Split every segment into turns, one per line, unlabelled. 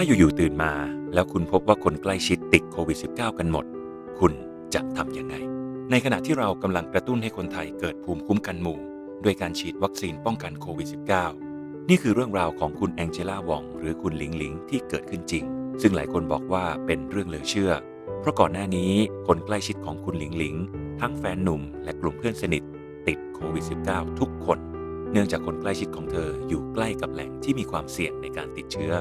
าอยู่ๆตื่นมา แล้วคุณพบว่าคนใกล้ชิดติดโควิด -19 กันหมด คุณจะทำยังไง ในขณะที่เรากำลังกระตุ้นให้คนไทยเกิดภูมิคุ้มกันหมู่ ด้วยการฉีดวัคซีนป้องกันโควิด -19 นี่คือเรื่องราวของคุณแองเจล่าวอง หรือคุณหลิงหลิงที่เกิดขึ้นจริง ซึ่งหลายคนบอกว่าเป็นเรื่องเหลือเชื่อ เพราะก่อนหน้านี้คนใกล้ชิดของคุณหลิงหลิง ทั้งแฟนหนุ่มและกลุ่มเพื่อนสนิท ติดโควิด -19 ทุกคน เนื่องจากคนใกล้ชิดของเธออยู่ใกล้กับแหล่งที่มีความเสี่ยงในการติดเชื้อ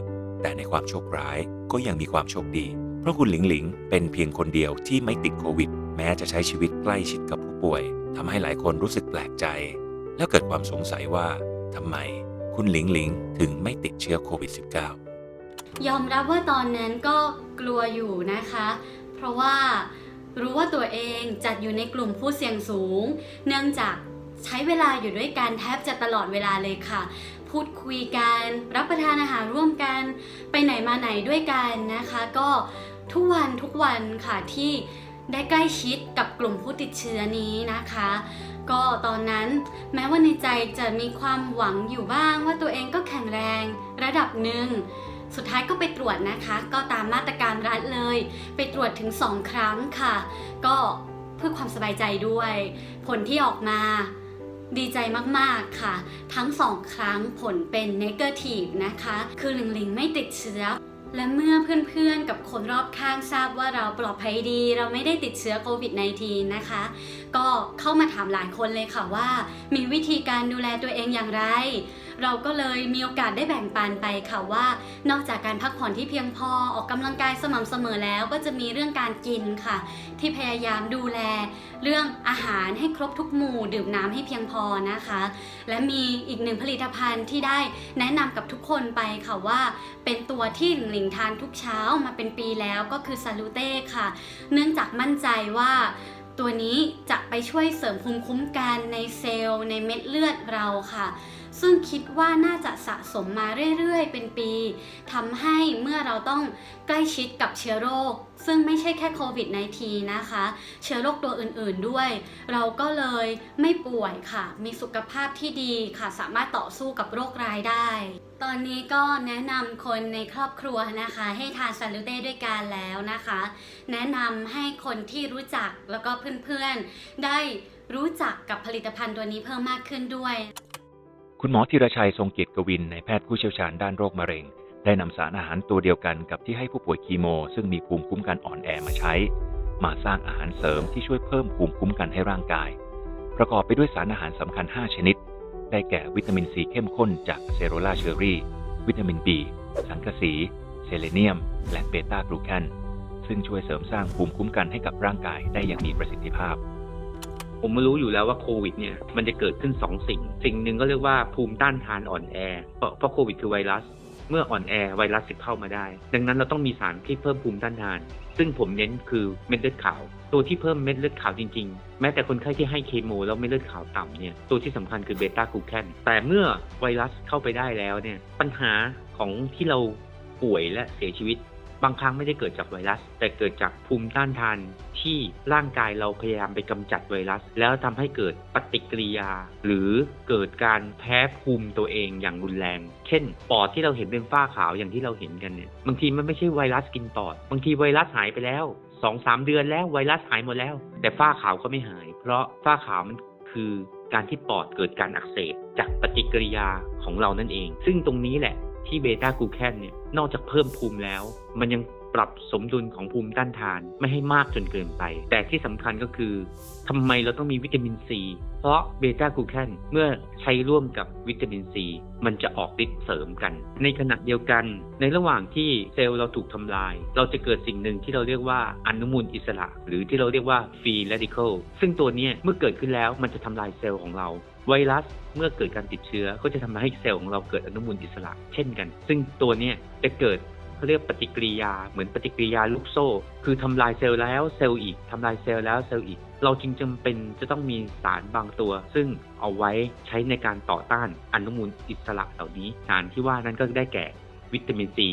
แต่ในความโชคร้ายก็ยังมีความโชคดี เพราะคุณหลิงหลิงเป็นเพียงคนเดียวที่ไม่ติดโควิด แม้จะใช้ชีวิตใกล้ชิดกับผู้ป่วยทำให้หลายคนรู้สึกแปลกใจ แล้วเกิดความสงสัยว่าทำไมคุณหลิงหลิงถึงไม่ติดเชื้อโควิด -19
ยอมรับว่าตอนนั้นก็กลัวอยู่นะคะ เพราะว่ารู้ว่าตัวเองจัดอยู่ในกลุ่มผู้เสี่ยงสูง เนื่องจากใช้เวลาอยู่ด้วยกันแทบจะตลอดเวลาเลยค่ะ พูดคุยกัน รับประทานอาหารร่วมกัน ไปไหนมาไหนด้วยกันนะคะ ก็ทุกวันทุกวันค่ะที่ได้ใกล้ชิดกับกลุ่มผู้ติดเชื้อนี้นะคะ ก็ตอนนั้นแม้ว่าในใจจะมีความหวังอยู่บ้างว่าตัวเองก็แข็งแรงระดับหนึ่งสุดท้ายก็ไปตรวจนะคะ ก็ตามมาตรการรัฐเลย ไปตรวจถึง 2 ครั้งค่ะ ก็เพื่อความสบายใจด้วย ผลที่ออกมา ดีใจมากๆค่ะ ทั้งสองครั้งผลเป็นเนกาทีฟนะคะ คือหลิงหลิงไม่ติดเชื้อและเมื่อเพื่อนๆกับคนรอบข้างทราบว่าเราปลอดภัยดี เราไม่ได้ติดเชื้อโควิด -19 นะคะ ก็เข้ามาถามหลายคนเลยค่ะว่า มีวิธีการดูแลตัวเองอย่างไร เราก็เลยมีโอกาสได้แบ่งปันไปค่ะว่า นอกจากการพักผ่อนที่เพียงพอออกกำลังกายสม่ำเสมอแล้วก็จะมีเรื่องการกินค่ะ ที่พยายามดูแล เรื่องอาหารให้ครบทุกหมู่ดื่มน้ำให้เพียงพอนะคะ และมีอีกหนึ่งผลิตภัณฑ์ที่ได้แนะนำกับทุกคนไปค่ะว่า เป็นตัวที่หลิงหลิงทานทุกเช้ามาเป็นปีแล้วก็คือซาลูเต้ค่ะ เนื่องจากมั่นใจว่าตัวนี้จะไปช่วยเสริมภูมิคุ้มกันในเซลล์ในเม็ดเลือดเราค่ะ ซึ่งคิดว่าน่าจะสะสมมาเรื่อยๆ เป็นปีทำให้เมื่อเราต้องใกล้ชิดกับเชื้อโรค ซึ่งไม่ใช่แค่โควิด -19 นะคะ เชื้อโรคตัวอื่นๆด้วย เราก็เลยไม่ป่วยค่ะ มีสุขภาพที่ดีค่ะ สามารถต่อสู้กับโรคร้ายได้ ตอนนี้ก็แนะนำคนในครอบครัวนะคะ ให้ทานซาลูเต้ด้วยกันแล้วนะคะ แนะนำให้คนที่รู้จักแล้วก็เพื่อนๆ ได้รู้จักกับผลิตภัณฑ์ตัวนี้เพิ่มมากขึ้นด้วย
คุณหมอธีรชัยทรงเกียรติกวินในแพทย์ผู้เชี่ยวชาญด้านโรคมะเร็ง ได้นำสารอาหารตัวเดียวกันกับที่ให้ผู้ป่วยคีโม ซึ่งมีภูมิคุ้มกันอ่อนแอมาใช้ มาสร้างอาหารเสริมที่ช่วยเพิ่มภูมิคุ้มกันให้ร่างกาย ประกอบไปด้วยสารอาหารสำคัญ 5 ชนิด ได้แก่วิตามินซีเข้มข้นจากเซโรลาเชอรี่ วิตามิน B สังกะสี เซเลเนียม และเบต้ากลูแคนซึ่งช่วยเสริมสร้างภูมิคุ้มกันให้กับร่างกายได้อย่างมีประสิทธิภาพ
ผมรู้อยู่แล้วว่าโควิดเนี่ยมันจะเกิดขึ้น 2 สิ่ง สิ่งหนึ่งก็เรียกว่าภูมิต้านทานอ่อนแอเพราะเพราะโควิดคือไวรัส เมื่ออ่อนแอไวรัสจะเข้ามาได้ ดังนั้นเราต้องมีสารที่เพิ่มภูมิต้านทาน ซึ่งผมเน้นคือเม็ดเลือดขาว ตัวที่เพิ่มเม็ดเลือดขาวจริงๆ แม้แต่คนไข้ที่ให้เคมีแล้วเม็ดเลือดขาวต่ำเนี่ยตัวที่สำคัญคือเบต้ากลูแคนแต่เมื่อไวรัสเข้าไปได้แล้วเนี่ยปัญหาของที่เราป่วยและเสียชีวิต บางครั้งไม่ได้เกิดจากไวรัส แต่เกิดจากภูมิต้านทานที่ร่างกายเราพยายามไปกำจัดไวรัส แล้วทำให้เกิดปฏิกิริยา หรือเกิดการแพ้ภูมิตัวเองอย่างรุนแรง เช่น ปอดที่เราเห็นเป็นฝ้าขาวอย่างที่เราเห็นกันเนี่ยบางทีมันไม่ใช่ไวรัสกินปอด บางทีไวรัสหายไปแล้วสองสามเดือนแล้วไวรัสหายหมดแล้ว แต่ฝ้าขาวก็ไม่หาย เพราะฝ้าขาวมันคือการที่ปอดเกิดการอักเสบจากปฏิกิริยาของเรานั่นเอง ซึ่งตรงนี้แหละ ที่เบต้ากูแคนเนี่ยนอกจากเพิ่มภูมิแล้ว มันยัง ปรับสมดุลของภูมิต้านทานไม่ให้มากจนเกินไป แต่ที่สำคัญก็คือทำไมเราต้องมีวิตามินซี เพราะเบต้ากลูแคนเมื่อใช้ร่วมกับวิตามินซีมันจะออกฤทธิ์เสริมกัน ในขณะเดียวกัน ในระหว่างที่เซลล์เราถูกทำลาย เราจะเกิดสิ่งหนึ่งที่เราเรียกว่าอนุมูลอิสระ หรือที่เราเรียกว่าฟรีเรดิคอลซึ่งตัวนี้เมื่อเกิดขึ้นแล้วมันจะทำลายเซลล์ของเรา ไวรัสเมื่อเกิดการติดเชื้อก็จะทำให้เซลล์ของเราเกิดอนุมูลอิสระ เช่นกัน ซึ่งตัวนี้จะเกิด เขาเรียกปฏิกิริยาเหมือนปฏิกิริยาลูกโซ่ คือทำลายเซลล์แล้วเซลล์อีกทำลายเซลล์แล้วเซลล์อีก เราจึงจำเป็นจะต้องมีสารบางตัว ซึ่งเอาไว้ใช้ในการต่อต้านอนุมูลอิสระเหล่านี้ สารที่ว่านั้นก็ได้แก่วิตามินซี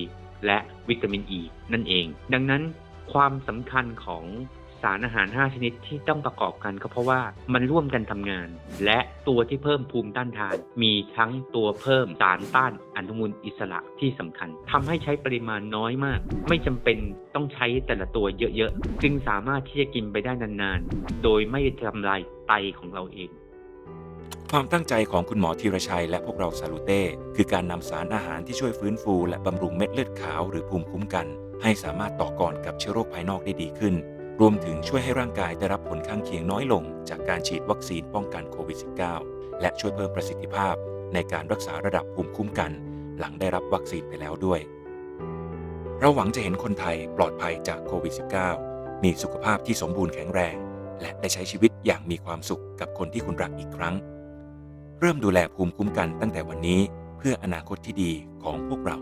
และวิตามินอ e ีนั่นเอง ดังนั้นความสำคัญของารอาหาร 5 ชนิดที่ต้องประกอบกันก็เพราะว่ามันร่วมกันทำงาน และตัวที่เพิ่มภูมิต้านทาน มีทั้งตัวเพิ่มสารต้านอนุมูลอิสระที่สำคัญทำให้ใช้ปริมาณน้อยมาก ไม่จำเป็นต้องใช้แต่ละตัวเยอะๆ จึงสามารถที่จะกินไปได้นานๆ โดยไม่ทำลายไตของเราเอง
ความตั้งใจของคุณหมอธีรชัยและพวกเราซาลูเต้คือการนำสารอาหารที่ช่วยฟื้นฟู และบำรุงเม็ดเลือดขาวหรือภูมิคุ้มกัน ให้สามารถต่อกรกับเชื้อโรคภายนอกได้ดีขึ้น รวมถึงช่วยให้ร่างกายได้รับผลข้างเคียงน้อยลง จากการฉีดวัคซีนป้องกันโควิด -19 และช่วยเพิ่มประสิทธิภาพ ในการรักษาระดับภูมิคุ้มกัน หลังได้รับวัคซีนไปแล้วด้วย เราหวังจะเห็นคนไทยปลอดภัยจากโควิด -19 มีสุขภาพที่สมบูรณ์แข็งแรง และได้ใช้ชีวิตอย่างมีความสุขกับคนที่คุณรักอีกครั้ง เริ่มดูแลภูมิคุ้มกันตั้งแต่วันนี้ เพื่ออนาคตที่ดีของพวกเรา